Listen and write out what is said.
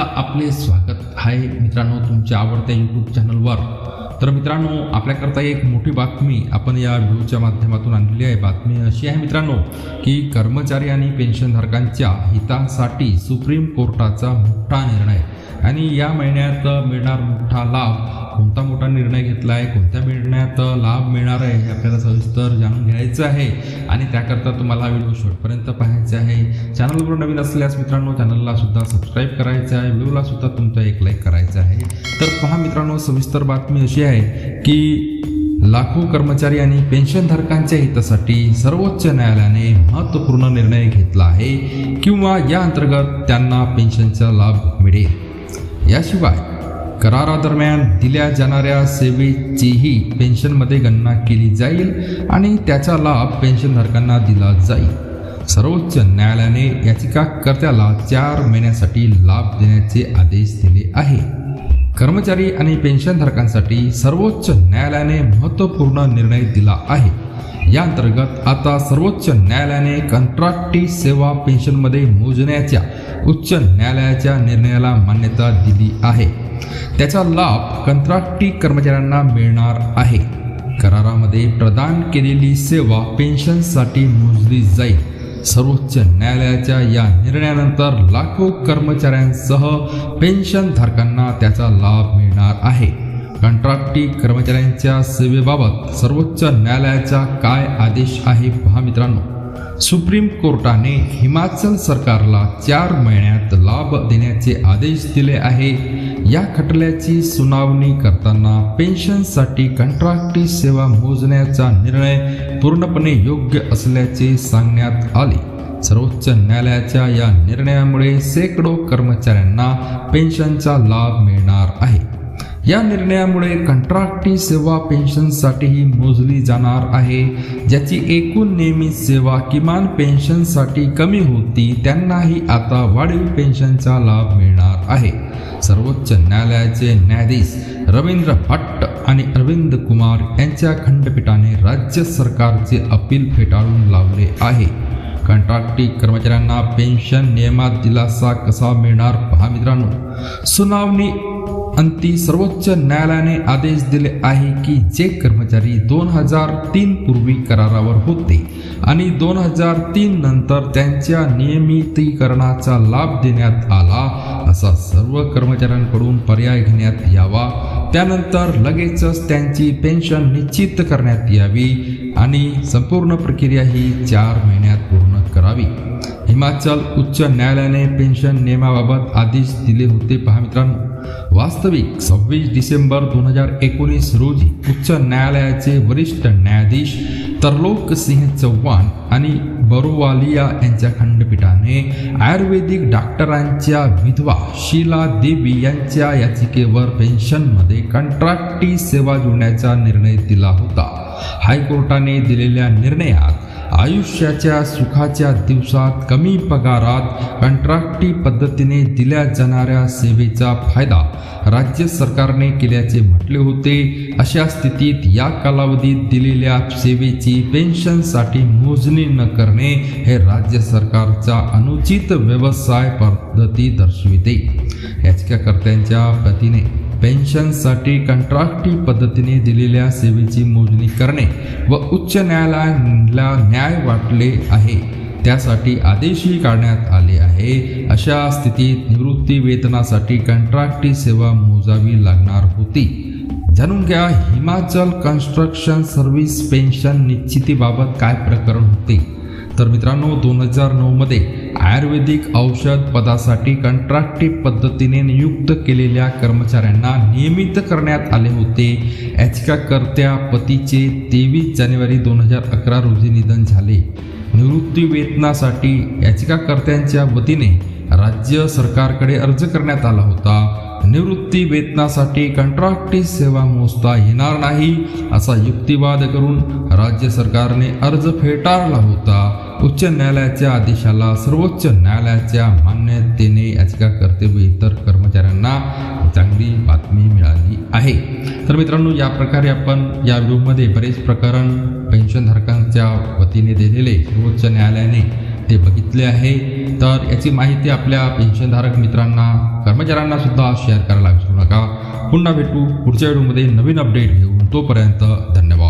आपले स्वागत आहे. मित्रांनो तुमच्या आवडत्या यूट्यूब चॅनलवर तर मित्रांनो आपल्याकरता एक मोठी बातमी आपण या व्हिडिओच्या माध्यमातून आणलेली आहे. बातमी अशी आहे मित्रांनो की कर्मचारी आणि पेन्शनधारकांच्या हितासाठी सुप्रीम कोर्टाचा मोठा निर्णय. आणि या महिन्यात मिळणार मोठा लाभ. कोणता मोठा निर्णय घेतला आहे कोणत्या निर्णयात लाभ मिळणार आहे हे आपल्याला सविस्तर जाणून घ्यायचं आहे. आणि त्याकरता तुम्हाला हा व्हिडिओ शेवटपर्यंत पाहायचा आहे. चॅनलवर नवीन असल्यास मित्रांनो चॅनलला सुद्धा सबस्क्राईब करायचं आहे. व्हिडिओला सुद्धा तुमचा एक लाईक करायचा आहे. तर पहा मित्रांनो सविस्तर बातमी अशी आहे की लाखो कर्मचारी आणि पेन्शनधारकांच्या हितासाठी सर्वोच्च न्यायालयाने महत्त्वपूर्ण निर्णय घेतला आहे. किंवा या अंतर्गत त्यांना पेन्शनचा लाभ मिळेल. याशिवाय करारादरम्यान दिल्या जाणाऱ्या सेवेचीही पेन्शनमध्ये गणना केली जाईल आणि त्याचा लाभ पेन्शनधारकांना दिला जाईल. सर्वोच्च न्यायालयाने याचिकाकर्त्याला चार महिन्यासाठी लाभ देण्याचे आदेश दिले आहे. कर्मचारी आणि पेन्शनधारकांसाठी सर्वोच्च न्यायालयाने महत्त्वपूर्ण निर्णय दिला आहे. या अंतर्गत आता सर्वोच्च न्यायालयाने कंत्राटी सेवा पेन्शनमध्ये मोजण्याच्या उच्च न्यायालयाच्या निर्णयाला मान्यता दिली आहे. त्याचा लाभ कंत्राटी कर्मचाऱ्यांना मिळणार आहे. करारामध्ये प्रदान केलेली सेवा पेन्शनसाठी मोजली जाईल. सर्वोच्च न्यायालयाच्या या निर्णयानंतर लाखो कर्मचाऱ्यांसह पेन्शनधारकांना त्याचा लाभ मिळणार आहे. कंत्राटी कर्मचाऱ्यांच्या सेवेबाबत सर्वोच्च न्यायालयाचा काय आदेश आहे पहा मित्रांनो. सुप्रीम कोर्टाने हिमाचल सरकारला चार महिन्यात लाभ देण्याचे आदेश दिले आहे. या खटल्याची सुनावणी करताना पेन्शनसाठी कंत्राटी सेवा मोजण्याचा निर्णय पूर्णपणे योग्य असल्याचे सांगण्यात आले. सर्वोच्च न्यायालयाच्या या निर्णयामुळे शेकडो कर्मचाऱ्यांना पेन्शनचा लाभ मिळणार आहे. या निर्णयामुळे कंत्राटी सेवा पेन्शनसाठीही मोजली जाणार आहे. ज्याची एकूण नियमित सेवा किमान पेन्शनसाठी कमी होती त्यांनाही आता वाढीव पेन्शनचा लाभ मिळणार आहे. सर्वोच्च न्यायालयाचे न्यायाधीश रवींद्र भट्ट आणि अरविंद कुमार यांच्या खंडपीठाने राज्य सरकारचे अपील फेटाळून लावले आहे. कंत्राटी कर्मचाऱ्यांना पेन्शन नियमात दिलासा कसा मिळणार पहा मित्रांनो. सुनावणी अंती सर्वोच्च न्यायालयाने आदेश दिले आहे की जे कर्मचारी दोन हजार तीन पूर्वी करारावर होते आणि दोन हजार तीन नंतर त्यांच्या नियमितीकरणाचा लाभ देण्यात आला असा सर्व कर्मचाऱ्यांकडून पर्याय घेण्यात यावा. त्यानंतर लगेचच त्यांची पेन्शन निश्चित करण्यात यावी आणि संपूर्ण प्रक्रिया ही चार महिन्यात पूर्ण करावी. हिमाचल उच्च न्यायालयाने पेन्शन नियमाबाबत आदेश दिले होते. पहा मित्रांनो वास्तविक सव्वीस डिसेंबर दोन हजार एकोणीस रोजी उच्च न्यायालयाचे वरिष्ठ न्यायाधीश तरलोक सिंह चव्हाण आणि बरोवालिया यांच्या खंडपीठाने आयुर्वेदिक डॉक्टरांच्या विधवा शीला देवी यांच्या याचिकेवर पेन्शनमध्ये कंत्राटी सेवा जोडण्याचा निर्णय दिला होता. हायकोर्टाने दिलेल्या निर्णयात आयुष्याच्या सुखाच्या दिवसात कमी पगारात कंत्राटी पद्धतीने दिल्या जाणाऱ्या सेवेचा फायदा राज्य सरकारने केल्याचे म्हटले होते. अशा स्थितीत या कालावधीत दिलेल्या सेवेची पेन्शनसाठी मोजणी न करणे हे राज्य सरकारचा अनुचित व्यवसाय पद्धती दर्शविते. याचिकाकर्त्यांच्या पतीने पेन्शनसाठी कंत्राटी पद्धतीने दिलेल्या सेवेची मोजणी करणे व उच्च न्यायालयाला न्याय वाटले आहे. त्यासाठी आदेशही काढण्यात आले आहे. अशा स्थितीत निवृत्ती वेतनासाठी कंत्राटी सेवा मोजावी लागणार होती. जाणून घ्या हिमाचल कन्स्ट्रक्शन सर्व्हिस पेन्शन निश्चितीबाबत काय प्रकरण होते? तर मित्रांनो दोन हजार नऊमध्ये आयुर्वेदिक औषध पदासाठी कंत्राटी पद्धतीने नियुक्त केलेल्या कर्मचाऱ्यांना नियमित करण्यात आले होते. याचिकाकर्त्या पतीचे तेवीस जानेवारी दोन हजार अकरा रोजी निधन झाले. निवृत्ती वेतनासाठी याचिकाकर्त्यांच्या वतीने राज्य सरकारकडे अर्ज करण्यात आला होता. निवृत्ती वेतनासाठी कंत्राटी सेवा मोजता येणार नाही असा युक्तिवाद करून राज्य सरकारने अर्ज फेटाळला होता. उच्च न्यायालयाच्या आदेशाला सर्वोच्च न्यायालयाच्या मान्यतेने याचिकाकर्ते व इतर कर्मचाऱ्यांना चांगली बातमी मिळाली आहे. तर मित्रांनो या प्रकारे आपण या व्ह्यूमध्ये बरेच प्रकरण पेन्शनधारकांच्या वतीने दिलेले सर्वोच्च न्यायालयाने ते बघितले आहे. तर याची माहिती आपल्या पेन्शनधारक मित्रांना कर्मचाऱ्यांना सुद्धा शेअर करायला विसरू नका. पुन्हा भेटू पुढच्या व्हिडिओमध्ये नवीन अपडेट घेऊन. तोपर्यंत धन्यवाद.